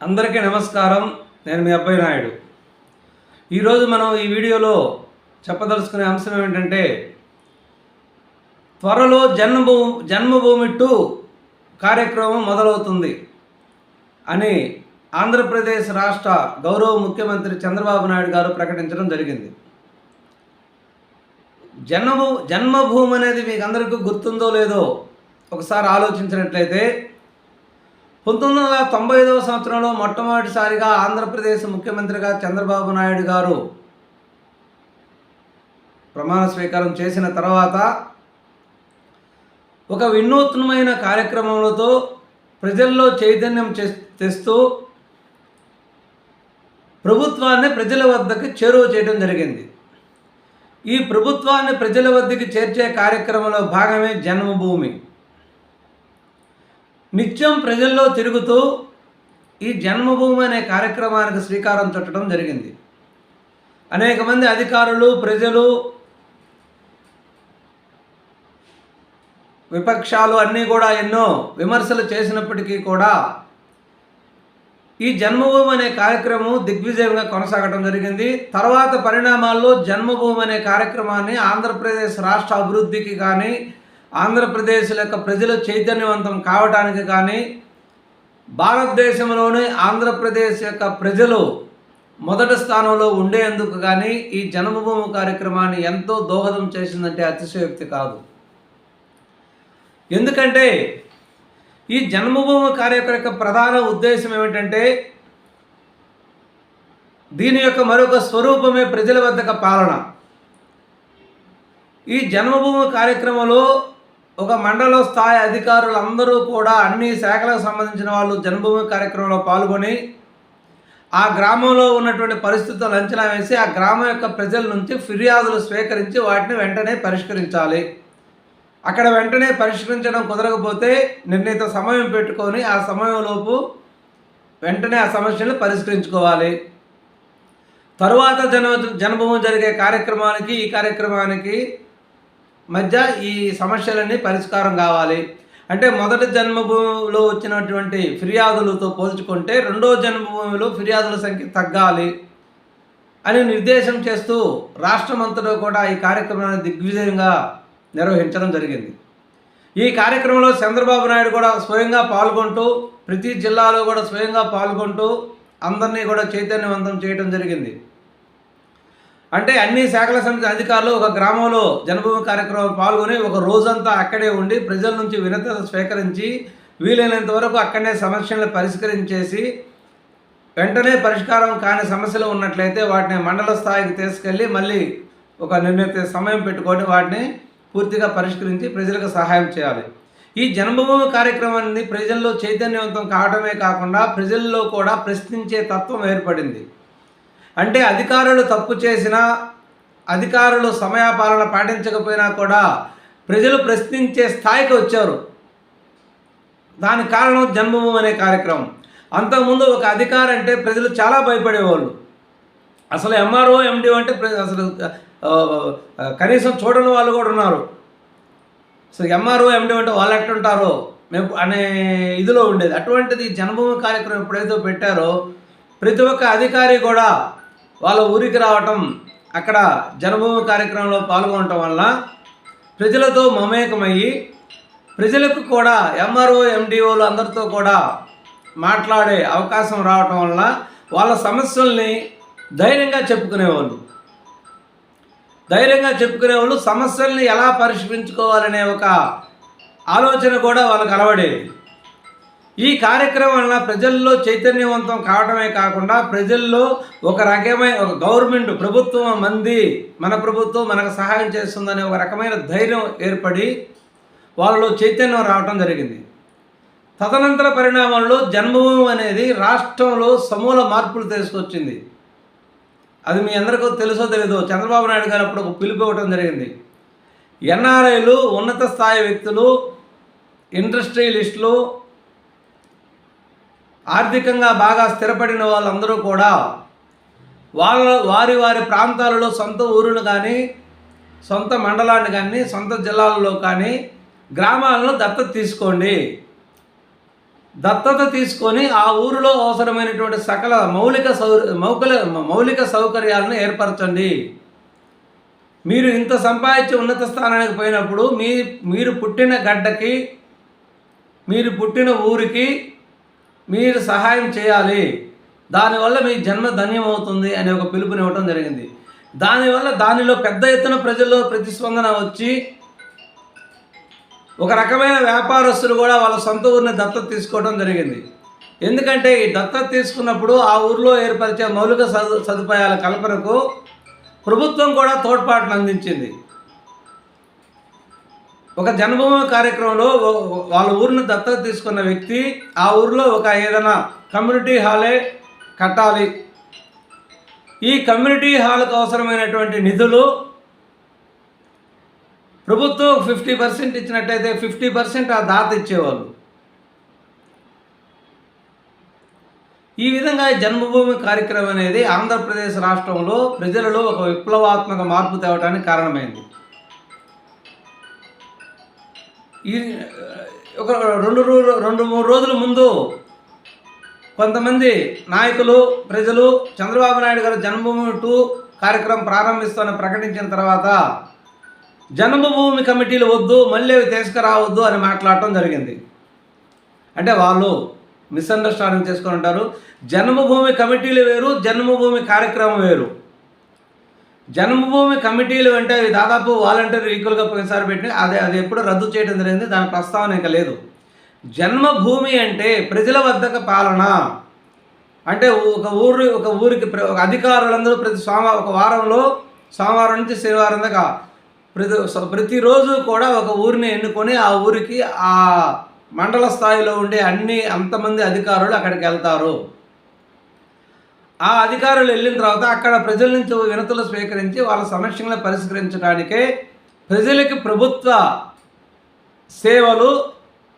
అందరికీ నమస్కారం. నేను మీ అబ్బాయి నాయుడు. ఈరోజు మనం ఈ వీడియోలో చెప్పదలుచుకునే అంశం ఏమిటంటే త్వరలో జన్మభూ జన్మభూమి టూ కార్యక్రమం మొదలవుతుంది అని ఆంధ్రప్రదేశ్ రాష్ట్ర గౌరవ ముఖ్యమంత్రి చంద్రబాబు నాయుడు గారు ప్రకటించడం జరిగింది. జన్మభూ జన్మభూమి అనేది మీకు అందరికీ గుర్తుందో లేదో ఒకసారి ఆలోచించినట్లయితే పంతొమ్మిది వందల తొంభై ఐదవ సంవత్సరంలో మొట్టమొదటిసారిగా ఆంధ్రప్రదేశ్ ముఖ్యమంత్రిగా చంద్రబాబు నాయుడు గారు ప్రమాణ స్వీకారం చేసిన తర్వాత ఒక వినూత్నమైన కార్యక్రమములతో ప్రజల్లో చైతన్యం తెస్తూ ప్రభుత్వాన్ని ప్రజల వద్దకు చేరువ చేయడం జరిగింది. ఈ ప్రభుత్వాన్ని ప్రజల వద్దకు చేర్చే కార్యక్రమంలో భాగమే జన్మభూమి. నిత్యం ప్రజల్లో తిరుగుతూ ఈ జన్మభూమి అనే కార్యక్రమానికి శ్రీకారం చుట్టడం జరిగింది. అనేక మంది అధికారులు ప్రజలు విపక్షాలు అన్నీ కూడా ఎన్నో విమర్శలు చేసినప్పటికీ కూడా ఈ జన్మభూమి అనే కార్యక్రమం దిగ్విజయంగా కొనసాగడం జరిగింది. తర్వాత పరిణామాల్లో జన్మభూమి అనే కార్యక్రమాన్ని ఆంధ్రప్రదేశ్ రాష్ట్ర అభివృద్ధికి కానీ ఆంధ్రప్రదేశ్ యొక్క ప్రజలు చైతన్యవంతం కావటానికి కానీ భారతదేశంలోనే ఆంధ్రప్రదేశ్ యొక్క ప్రజలు మొదటి స్థానంలో ఉండేందుకు కానీ ఈ జన్మభూమి కార్యక్రమాన్ని ఎంతో దోహదం చేసిందంటే అతిశయోక్తి కాదు. ఎందుకంటే ఈ జన్మభూమి కార్యక్రమ యొక్క ప్రధాన ఉద్దేశం ఏమిటంటే దీని యొక్క మరొక స్వరూపమే ప్రజల వద్దక పాలన. ఈ జన్మభూమి కార్యక్రమంలో ఒక మండల స్థాయి అధికారులు అందరూ కూడా అన్ని శాఖలకు సంబంధించిన వాళ్ళు జన్మభూమి కార్యక్రమంలో పాల్గొని ఆ గ్రామంలో ఉన్నటువంటి పరిస్థితులను అంచనా వేసి ఆ గ్రామం యొక్క ప్రజల నుంచి ఫిర్యాదులు స్వీకరించి వాటిని వెంటనే పరిష్కరించాలి. అక్కడ వెంటనే పరిష్కరించడం కుదరకపోతే నిర్ణీత సమయం పెట్టుకొని ఆ సమయంలోపు వెంటనే ఆ సమస్యను పరిష్కరించుకోవాలి. తరువాత జన జన్మభూమి జరిగే కార్యక్రమానికి ఈ కార్యక్రమానికి మధ్య ఈ సమస్యలన్నీ పరిష్కారం కావాలి. అంటే మొదటి జన్మభూమిలో వచ్చినటువంటి ఫిర్యాదులతో పోల్చుకుంటే రెండో జన్మభూమిలో ఫిర్యాదుల సంఖ్య తగ్గాలి అని నిర్దేశం చేస్తూ రాష్ట్రమంతటా కూడా ఈ కార్యక్రమాన్ని దిగ్విజయంగా నిర్వహించడం జరిగింది. ఈ కార్యక్రమంలో చంద్రబాబు నాయుడు కూడా స్వయంగా పాల్గొంటూ ప్రతి జిల్లాలో కూడా స్వయంగా పాల్గొంటూ అందరినీ కూడా చైతన్యవంతం చేయడం జరిగింది. అంటే అన్ని శాఖల సమితి అధికారులు ఒక గ్రామంలో జన్మభూమి కార్యక్రమం పాల్గొని ఒక రోజంతా అక్కడే ఉండి ప్రజల నుంచి వినత స్వీకరించి వీలైనంత వరకు అక్కడనే సమస్యలను పరిష్కరించేసి వెంటనే పరిష్కారం కాని సమస్యలు ఉన్నట్లయితే వాటిని మండల స్థాయికి తీసుకెళ్ళి మళ్ళీ ఒక నిర్ణీత సమయం పెట్టుకొని వాటిని పూర్తిగా పరిష్కరించి ప్రజలకు సహాయం చేయాలి. ఈ జన్మభూమి కార్యక్రమాన్ని ప్రజల్లో చైతన్యవంతం కావడమే కాకుండా ప్రజల్లో కూడా ప్రశ్నించే తత్వం ఏర్పడింది. అంటే అధికారులు తప్పు చేసినా అధికారులు సమయపాలన పాటించకపోయినా కూడా ప్రజలు ప్రశ్నించే స్థాయికి వచ్చారు. దానికి కారణం జన్మభూమి అనే కార్యక్రమం. అంతకుముందు ఒక అధికారి అంటే ప్రజలు చాలా భయపడేవాళ్ళు. అసలు ఎంఆర్ఓ ఎండిఓ అంటే అసలు కనీసం చూడని వాళ్ళు కూడా ఉన్నారు. అసలు ఎంఆర్ఓ ఎండి అంటే వాళ్ళు ఎట్టుంటారో మేము అనే ఇదిలో ఉండేది. అటువంటిది జన్మభూమి కార్యక్రమం ఎప్పుడైతే పెట్టారో ప్రతి ఒక్క అధికారి కూడా వాళ్ళ ఊరికి రావటం అక్కడ జనభూమి కార్యక్రమంలో పాల్గొనటం వల్ల ప్రజలతో మమేకమయ్యి ప్రజలకు కూడా ఎంఆర్ఓ ఎండిఓలు అందరితో కూడా మాట్లాడే అవకాశం రావటం వల్ల వాళ్ళ సమస్యల్ని ధైర్యంగా చెప్పుకునేవాళ్ళు. ధైర్యంగా చెప్పుకునేవాళ్ళు సమస్యల్ని ఎలా పరిష్కరించుకోవాలనే ఒక ఆలోచన కూడా వాళ్ళకు అలవడేది. ఈ కార్యక్రమం వలన ప్రజల్లో చైతన్యవంతం కావడమే కాకుండా ప్రజల్లో ఒక రకమైన ఒక గవర్నమెంట్ ప్రభుత్వం మంది మన ప్రభుత్వం మనకు సహాయం చేస్తుందనే ఒక రకమైన ధైర్యం ఏర్పడి వాళ్ళలో చైతన్యం రావటం జరిగింది. తదనంతర పరిణామాల్లో జన్మభూమి అనేది రాష్ట్రంలో సమూల మార్పులు తీసుకొచ్చింది. అది మీ అందరికీ తెలుసో తెలీదో చంద్రబాబు నాయుడు గారు అప్పుడు ఒక పిలుపు ఇవ్వడం జరిగింది. ఎన్ఆర్ఐలు ఉన్నత స్థాయి వ్యక్తులు ఇండస్ట్రియలిస్టులు ఆర్థికంగా బాగా స్థిరపడిన వాళ్ళందరూ కూడా వాళ్ళ వారి వారి ప్రాంతాలలో సొంత ఊరును కానీ సొంత మండలాన్ని కానీ సొంత జిల్లాలలో కానీ గ్రామాలను దత్తత తీసుకోండి. దత్తత తీసుకొని ఆ ఊరిలో అవసరమైనటువంటి సకల మౌలిక సౌ మౌకల మౌలిక సౌకర్యాలను ఏర్పరచండి. మీరు ఇంత సంపాదించి ఉన్నత స్థానానికి పోయినప్పుడు మీ మీరు పుట్టిన గడ్డకి మీరు పుట్టిన ఊరికి మీరు సహాయం చేయాలి. దానివల్ల మీ జన్మ ధన్యమవుతుంది అనే ఒక పిలుపునివ్వటం జరిగింది. దానివల్ల దానిలో పెద్ద ఎత్తున ప్రజల్లో ప్రతిస్పందన వచ్చి ఒక రకమైన వ్యాపారస్తులు కూడా వాళ్ళ సొంత ఊరిని దత్తత తీసుకోవడం జరిగింది. ఎందుకంటే ఈ దత్తత తీసుకున్నప్పుడు ఆ ఊరిలో ఏర్పరిచే మౌలిక సదు సదుపాయాల కల్పనకు ప్రభుత్వం కూడా తోడ్పాటును అందించింది. ఒక జన్మభూమి కార్యక్రమంలో వాళ్ళ ఊరిని దత్తత తీసుకున్న వ్యక్తి ఆ ఊరిలో ఒక ఏదైనా కమ్యూనిటీ హాలే కట్టాలి. ఈ కమ్యూనిటీ హాల్కు అవసరమైనటువంటి నిధులు ప్రభుత్వం ఫిఫ్టీ పర్సెంట్ ఇచ్చినట్టయితే ఫిఫ్టీ పర్సెంట్ ఆ దాత ఇచ్చేవాళ్ళు. ఈ విధంగా జన్మభూమి కార్యక్రమం అనేది ఆంధ్రప్రదేశ్ రాష్ట్రంలో ప్రజలలో ఒక విప్లవాత్మక మార్పు తేవడానికి కారణమైంది. ఈ ఒక రెండు రోజులు రెండు మూడు రోజుల ముందు కొంతమంది నాయకులు ప్రజలు చంద్రబాబు నాయుడు గారు జన్మభూమి టూ కార్యక్రమం ప్రారంభిస్తామని ప్రకటించిన తర్వాత జన్మభూమి కమిటీలు వద్దు మళ్ళీ అవి తీసుకురావద్దు అని మాట్లాడటం జరిగింది. అంటే వాళ్ళు మిస్అండర్స్టాండింగ్ చేసుకొని ఉంటారు. జన్మభూమి కమిటీలు వేరు జన్మభూమి కార్యక్రమం వేరు. జన్మభూమి కమిటీలు అంటే అవి దాదాపు వాలంటీర్ ఈక్వల్గా పోయినసారి పెట్టి అది అది ఎప్పుడు రద్దు చేయడం జరిగింది. దాని ప్రస్తావన ఇంకా లేదు. జన్మభూమి అంటే ప్రజల వద్దకు పాలన. అంటే ఒక ఊరు ఒక ఊరికి ప్ర- ఒక అధికారులందరూ ప్రతి సోమవారం ఒక వారంలో సోమవారం నుంచి శనివారం దాకా ప్రతి ప్రతిరోజు కూడా ఒక ఊరిని ఎన్నుకొని ఆ ఊరికి ఆ మండల స్థాయిలో ఉండే అన్ని అంతమంది అధికారులు అక్కడికి వెళ్తారు. ఆ అధికారులు వెళ్ళిన తర్వాత అక్కడ ప్రజల నుంచి వినతులు స్వీకరించి వాళ్ళ సమస్యలను పరిష్కరించడానికే ప్రజలకి ప్రభుత్వ సేవలు